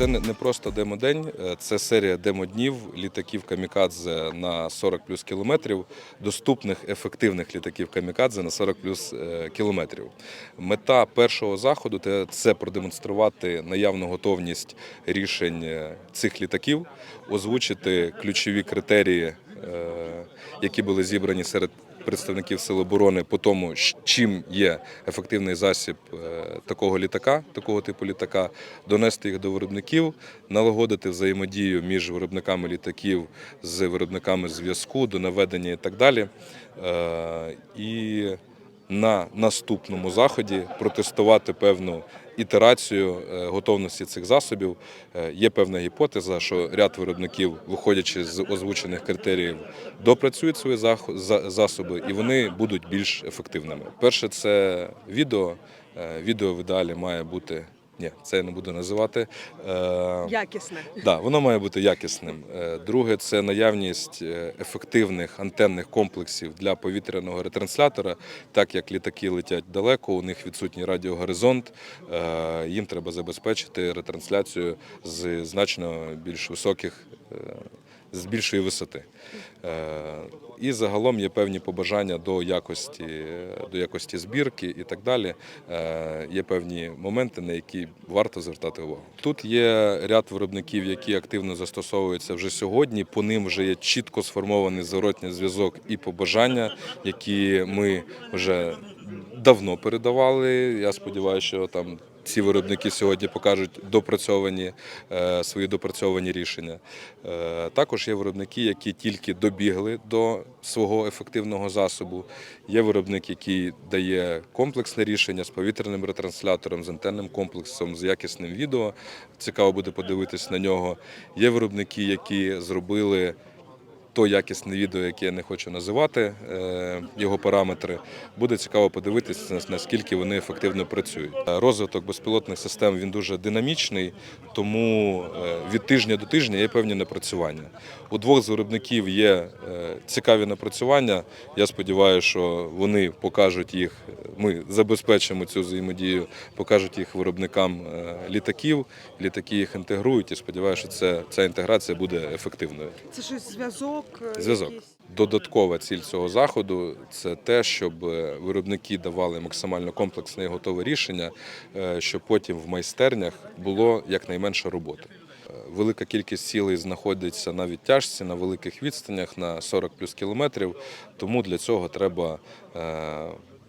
Це не просто демо-день, е, це серія демо-днів літаків камікадзе на 40 плюс кілометрів, доступних ефективних літаків камікадзе на 40 плюс е, кілометрів. Мета першого заходу це продемонструвати наявну готовність рішень е, цих літаків, озвучити ключові критерії, які були зібрані серед представників Сил оборони по тому, чим є ефективний засіб е, такого літака, такого типу літака, донести їх до виробників, налагодити взаємодію між виробниками літаків з виробниками зв'язку, до наведення і так далі. Е, І на наступному заході протестувати певну ітерацію е, готовності цих засобів. Е, Є певна гіпотеза, що ряд виробників, виходячи з озвучених критеріїв, допрацюють свої засоби і вони будуть більш ефективними. Перше, це відео. Е, Відео в ідеалі має бути. Ні, це я не буду називати. Е, Якісне. Да, воно має бути якісним. Е, Друге, це наявність е, ефективних антенних комплексів для повітряного ретранслятора. Так як літаки летять далеко, у них відсутній радіогоризонт. Їм треба забезпечити ретрансляцію з значно більш високих. З більшої висоти. Е, І загалом є певні побажання до якості, до якості збірки і так далі. Е, Є певні моменти, на які варто звертати увагу. Тут є ряд виробників, які активно застосовуються вже сьогодні. По ним вже є чітко сформований зворотній зв'язок і побажання, які ми вже давно передавали. Я сподіваюся, що там. Ці виробники сьогодні покажуть допрацьовані е, свої допрацьовані рішення. Е, Також є виробники, які тільки добігли до свого ефективного засобу. Є виробник, який дає комплексне рішення з повітряним ретранслятором, з антенним комплексом, з якісним відео. Цікаво буде подивитись на нього. Є виробники, які зробили то якісне відео, яке я не хочу називати, е, його параметри. Буде цікаво подивитися, наскільки вони ефективно працюють. Е, Розвиток безпілотних систем він дуже динамічний, тому е, від тижня до тижня є певні напрацювання. У двох з виробників є цікаві напрацювання. Я сподіваюся, що вони покажуть їх. Ми забезпечимо цю взаємодію, покажуть їх виробникам літаків. Літаки їх інтегрують і сподіваюся, що це, ця інтеграція буде ефективною. Це щось зв'язок. Е, Зв'язок. Додаткова ціль цього заходу це те, щоб е, виробники давали максимально комплексне і готове рішення, е, щоб потім в майстернях було якнайменше роботи. Велика кількість цілей знаходиться на відтяжці, на великих відстанях, на 40 плюс кілометрів. Тому для цього треба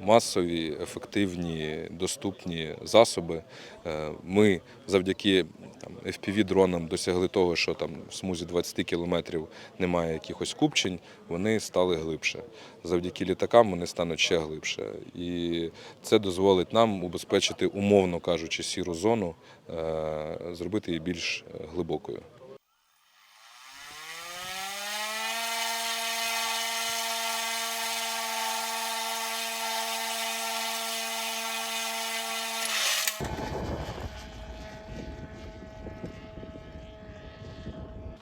масові, ефективні, доступні засоби. Е, Ми завдяки там, FPV-дронам досягли того, що там в смузі 20 кілометрів немає якихось купчень, вони стали глибше. Завдяки літакам вони стануть ще глибше. І це дозволить нам убезпечити, умовно кажучи, сіру зону, е, зробити її більш глибокою.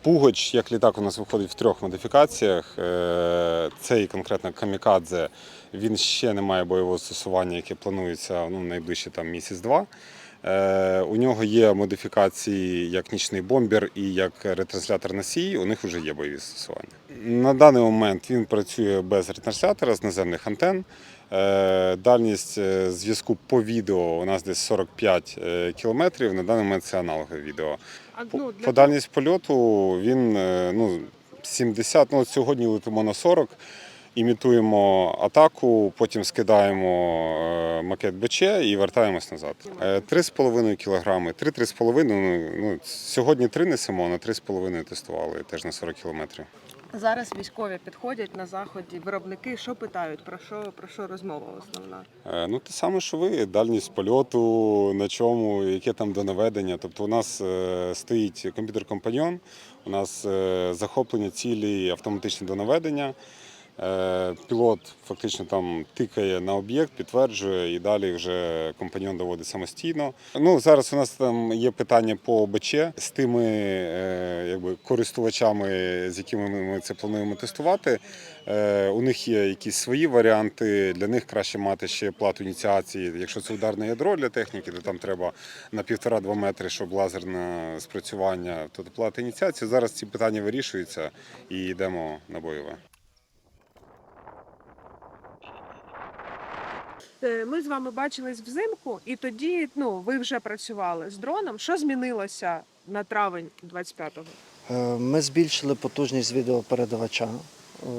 Пугач, як літак, у нас виходить в трьох модифікаціях. Е, Цей конкретно камікадзе, він ще не має бойового застосування, яке планується ну, найближче там місяць-два. Е, У нього є модифікації як нічний бомбер і як ретранслятор носій, у них вже є бойові застосування. На даний момент він працює без ретранслятора з наземних антенн. Е, Дальність зв'язку по відео у нас десь 45 е, кілометрів. На даний момент це аналогове відео. Ну, для по дальність польоту він е, ну, 70, ну сьогодні летимо на 40, імітуємо атаку, потім скидаємо е, макет БЧ і вертаємось назад. Е, 3,5 кілограми, 3-3,5, ну, ну, сьогодні 3 несемо, на 3,5 тестували, теж на 40 кілометрів. Зараз військові підходять на заході, виробники що питають, про що, про що розмова основна? Е, Ну, те саме, що ви, дальність польоту, на чому, яке там донаведення. Тобто у нас е, стоїть комп'ютер-компаньон, у нас е, захоплення цілі, автоматичне донаведення. Е, Пілот фактично там тикає на об'єкт, підтверджує і далі вже компаньон доводить самостійно. Ну зараз у нас там є питання по ОБЧ з тими е, якби, користувачами, з якими ми- це плануємо тестувати. Е, У них є якісь свої варіанти. Для них краще мати ще плату ініціації. Якщо це ударне ядро для техніки, то там треба на півтора-два метри, щоб лазерне спрацювання, то плата ініціації. Зараз ці питання вирішуються і йдемо на бойове. Ми з вами бачились взимку, і тоді ну ви вже працювали з дроном. Що змінилося на травень 25-го? Е, Ми збільшили потужність відеопередавача.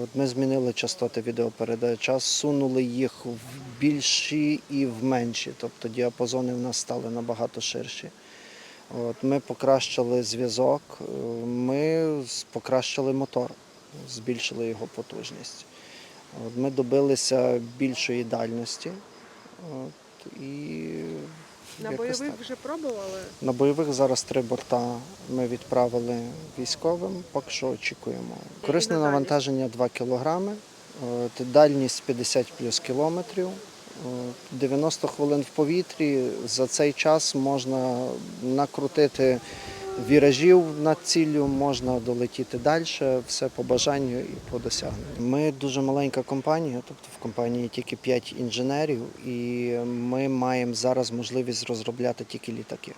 От Ми змінили частоти відеопередавача, сунули їх в більші і в менші, тобто діапазони в нас стали набагато ширші. От Ми покращили зв'язок, е, ми покращили мотор, збільшили його потужність. От Ми добилися більшої дальності. От, і На якось бойових так. вже пробували. На бойових зараз три борта ми відправили військовим, поки що очікуємо. Корисне навантаження 2 кілограми, от, дальність 50 плюс кілометрів, от, 90 хвилин в повітрі. За цей час можна накрутити віражів над ціллю, можна долетіти далі, все по бажанню і по досягненню. Ми дуже маленька компанія, тобто в компанії тільки 5 інженерів, і ми маємо зараз можливість розробляти тільки літаки.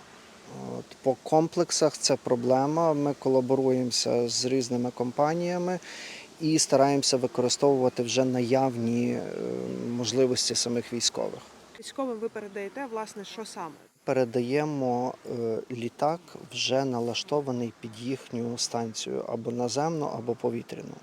От, по комплексах це проблема. Ми колаборуємося з різними компаніями і стараємося використовувати вже наявні е, можливості самих військових. Військовим ви передаєте, власне, що саме? Передаємо е, літак вже налаштований під їхню станцію або наземну, або повітряну.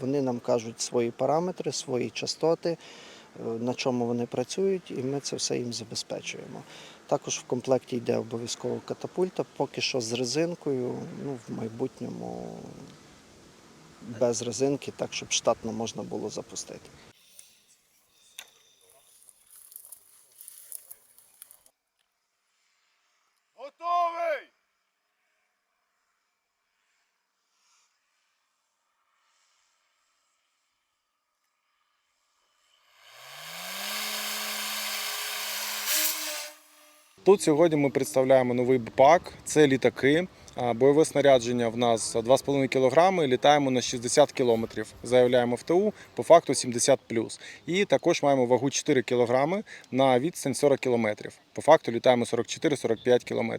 Вони нам кажуть свої параметри, свої частоти, е, на чому вони працюють, і ми це все їм забезпечуємо. Також в комплекті йде обов'язково катапульта, поки що з резинкою, ну в майбутньому без резинки, так щоб штатно можна було запустити. Тут сьогодні ми представляємо новий БПАК. Це літаки. Бойове снарядження в нас 2,5 кг, літаємо на 60 км. Заявляємо в ТУ, по факту 70 І також маємо вагу 4 кг на відстань 40 км. По факту літаємо 44-45 км.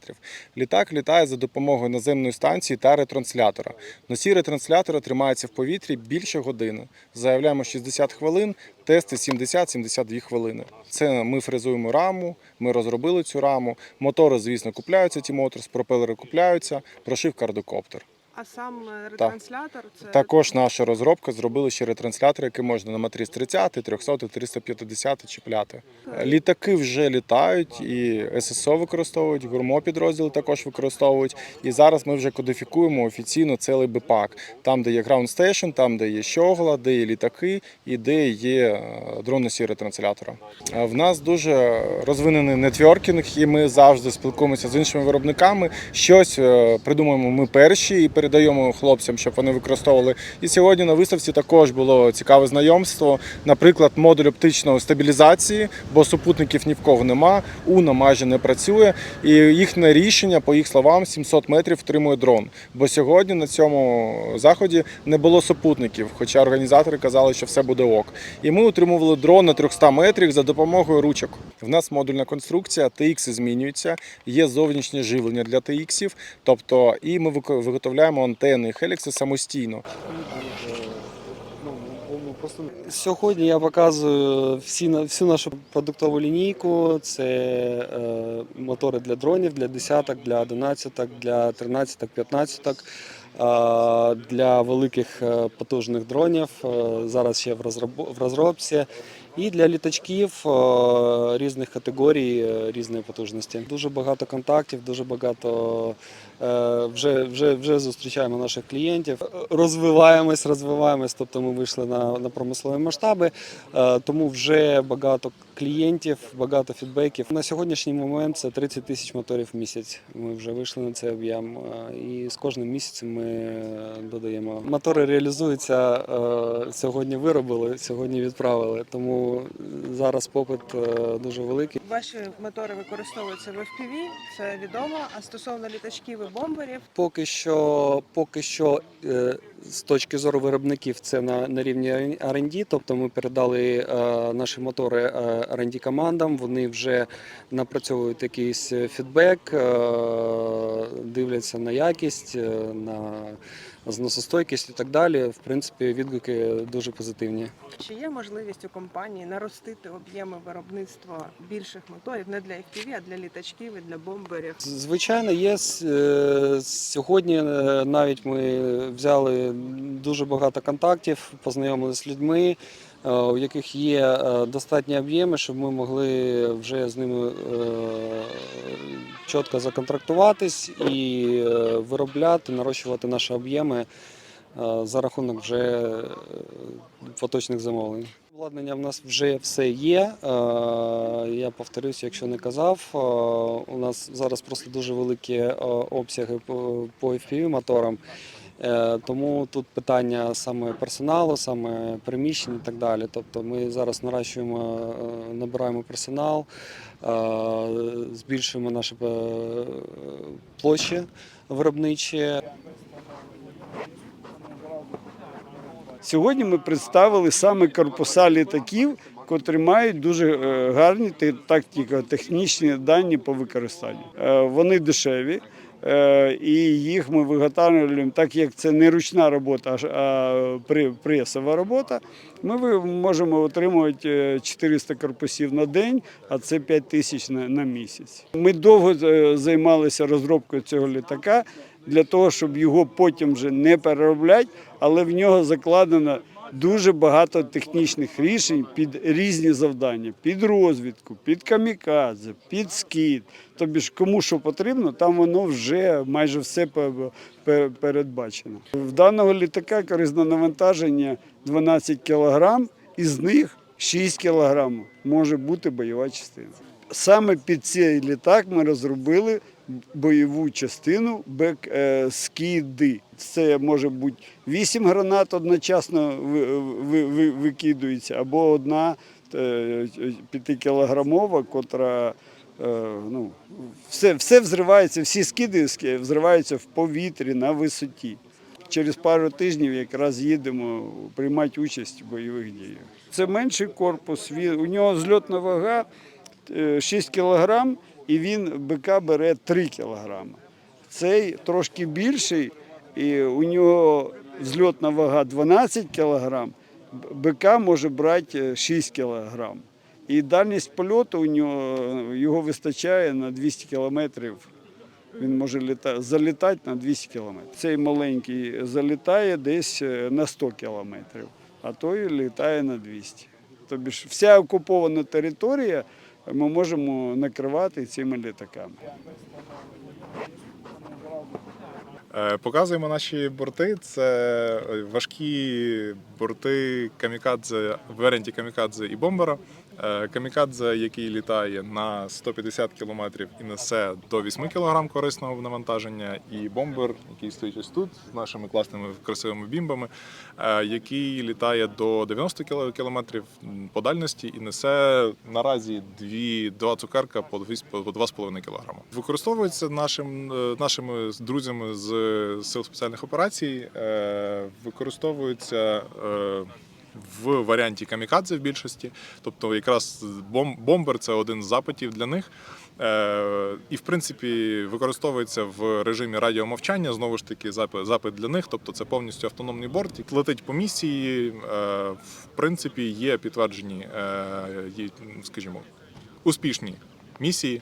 Літак літає за допомогою наземної станції та ретранслятора. Носій ретранслятора тримається в повітрі більше години. Заявляємо 60 хвилин, тести 70-72 хвилини. Це ми фрезуємо раму, ми розробили цю раму. Мотори, звісно, купляються ті мотори, пропелери купляються, прошив кардокоптер. А сам е, ретранслятор це Також наша розробка зробили ще ретранслятор, який можна на матріс 30, 300, 350 чіпляти. Літаки вже літають, і ССО використовують, гурмо підрозділи також використовують. І зараз ми вже кодифікуємо офіційно цілий БПАК. Там, де є Ground Station, там, де є щогла, де є літаки і де є е, дрон-носій ретранслятора. Е, В нас дуже розвинений нетворкінг, і ми завжди спілкуємося з іншими виробниками. Щось е, придумуємо ми перші і передаємо хлопцям, щоб вони використовували. І сьогодні на виставці також було цікаве знайомство. Наприклад, модуль оптичної стабілізації, бо супутників ні в кого нема, УНО майже не працює. І їхнє рішення, по їх словам, 700 метрів втримує дрон. Бо сьогодні на цьому заході не було супутників, хоча організатори казали, що все буде ок. І ми утримували дрон на 300 метрів за допомогою ручок. В нас модульна конструкція, TX змінюється, є зовнішнє живлення для TX, тобто і ми вик- виготовляємо антени хелікси самостійно. Сьогодні я показую всі, всю нашу продуктову лінійку. Це е, мотори для дронів, для десяток, для одинадцяток, для тринадцяток, п'ятнадцяток. е, Для великих е, потужних дронів е, зараз ще в розроб- в розробці. І для літачків різних категорій, різної потужності. Дуже багато контактів, дуже багато вже, вже, вже зустрічаємо наших клієнтів. Розвиваємось, розвиваємось. Тобто ми вийшли на, на промислові масштаби, е, тому вже багато клієнтів, багато фідбеків. На сьогоднішній момент це 30 тисяч моторів в місяць. Ми вже вийшли на цей об'єм. Е, І з кожним місяцем ми е, додаємо. Мотори реалізуються е, сьогодні. Виробили, сьогодні відправили. Тому зараз попит е, дуже великий. Ваші мотори використовуються в FPV, це відомо. А стосовно літачків бомберів, Поки що, поки що е, з точки зору виробників це на, на рівні R&D, тобто ми передали е, наші мотори е, R&D командам, вони вже напрацьовують якийсь фідбек, е, дивляться на якість, е, на зносостойкість і так далі. В принципі, відгуки дуже позитивні. чи є можливість у компанії наростити об'єми виробництва більших моторів не для FPV, а для літачків і для бомберів? Звичайно, є. Е, Сьогодні навіть ми взяли дуже багато контактів, познайомилися з людьми, е, у яких є е, достатні об'єми, щоб ми могли вже з ними е, чітко законтрактуватись і виробляти, нарощувати наші об'єми за рахунок вже поточних замовлень. Обладнання в нас вже все є. Я повторюсь, якщо не казав. У нас зараз просто дуже великі обсяги по FPV моторам. Е, Тому тут питання саме персоналу, саме приміщень і так далі. Тобто ми зараз наращуємо, е, набираємо персонал, е, збільшуємо наші площі виробничі. Сьогодні ми представили саме корпуса літаків, котрі мають дуже гарні те- тактико-технічні дані по використанню. Вони дешеві. Е, І їх ми виготовлюємо, так як це не ручна робота, а пресова робота. Ми можемо отримувати е, 400 корпусів на день, а це 5 тисяч на, на місяць. Ми довго е, займалися розробкою цього літака для того, щоб його потім вже не переробляти, але в нього закладено дуже багато технічних рішень під різні завдання: під розвідку, під камікадзе, під скид. Тобі ж кому що потрібно, там воно вже майже все пе- пе- передбачено. В даного літака корисне навантаження 12 кг, із них 6 кг може бути бойова частина. Саме під цей літак ми розробили бойову частину бек е. Це може бути 8 гранат одночасно ви- ви- ви- викидується, або одна 5-кілограмова, котра е, ну, все, все взривається, всі скиди взриваються в повітрі на висоті. Через пару тижнів якраз їдемо приймати участь в бойових діях. Це менший корпус, у нього зльотна вага е, 6 кг, і він БК бере 3 кг. Цей трошки більший, і у нього зльотна вага 12 кг, БК може брати е, 6 кг. І дальність польоту у нього його вистачає на 200 кілометрів. Він може літа... залітати на 200 кілометрів. Цей маленький залітає десь е, на 100 кілометрів, а той літає на 200. Тобі ж вся окупована територія ми можемо накривати цими літаками. Е, Показуємо наші борти. Це е, важкі борти камікадзе, варіанті камікадзе і бомбера. Е, Камікадзе, який літає на 150 км і несе до 8 кг корисного навантаження, і бомбер, який стоїть ось тут з нашими класними красивими бімбами, е, який літає до 90 км по дальності і несе наразі дві, два цукерка по 2 по 2,5 кг. Використовується нашим, е, нашими друзями з сил спеціальних операцій, використовується в варіанті камікадзе в більшості. Тобто, якраз бомбер це один з запитів для них. Е, І, в принципі, використовується в режимі радіомовчання. Знову ж таки, запит, для них. Тобто, це повністю автономний борт. Летить по місії. е, В принципі, є підтверджені, е, скажімо, успішні місії.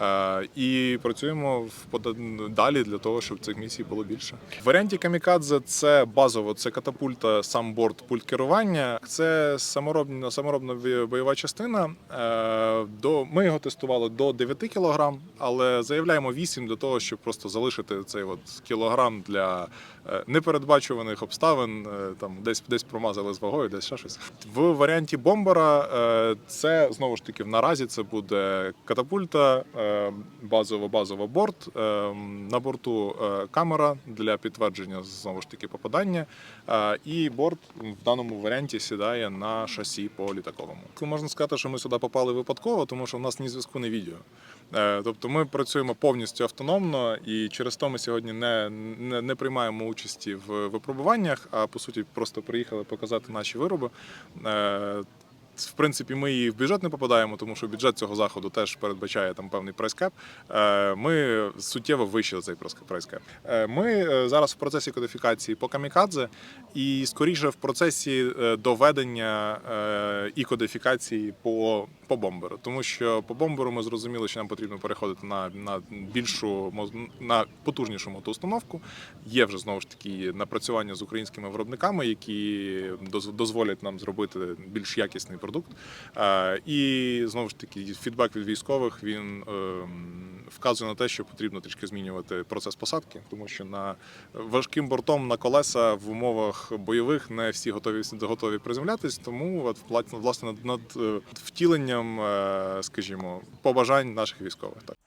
Е, І працюємо в далі для того, щоб цих місій було більше. В варіанті камікадзе це базово, це катапульта, сам борт, пульт керування. Це саморобна саморобна бойова частина. Е, До ми його тестували до 9 кг, але заявляємо 8 для того, щоб просто залишити цей от кілограм для е, непередбачуваних обставин. Е, Там десь десь промазали з вагою, десь ще щось. В варіанті бомбера е, це знову ж таки в наразі це буде катапульта, е, базово базово борт. Е, На борту е, камера для підтвердження знову ж таки попадання. Е, І борт в даному варіанті сідає на шасі по літаковому. Можна сказати, що ми сюди попали випадково, тому що в нас ні зв'язку, ні відео. Е, Тобто ми працюємо повністю автономно, і через то ми сьогодні не, не, не приймаємо участі в випробуваннях, а по суті просто приїхали показати наші вироби. В принципі, ми і в бюджет не попадаємо, тому що бюджет цього заходу теж передбачає там певний прайскеп. Е, Ми суттєво вище цей прайскеп. Е, Ми е, зараз в процесі кодифікації по камікадзе і скоріше в процесі доведення і кодифікації по, по бомберу. Тому що по бомберу ми зрозуміли, що нам потрібно переходити на, на більшу на потужнішу мотоустановку. Є вже знову ж таки напрацювання з українськими виробниками, які дозволять нам зробити більш якісний продукт. Е, І знову ж таки, фідбек від військових він ем, вказує на те, що потрібно трішки змінювати процес посадки, тому що на важким бортом на колеса в умовах бойових не всі готові готові приземлятись. Тому от власне над е, втіленням, е, скажімо, побажань наших військових. Так.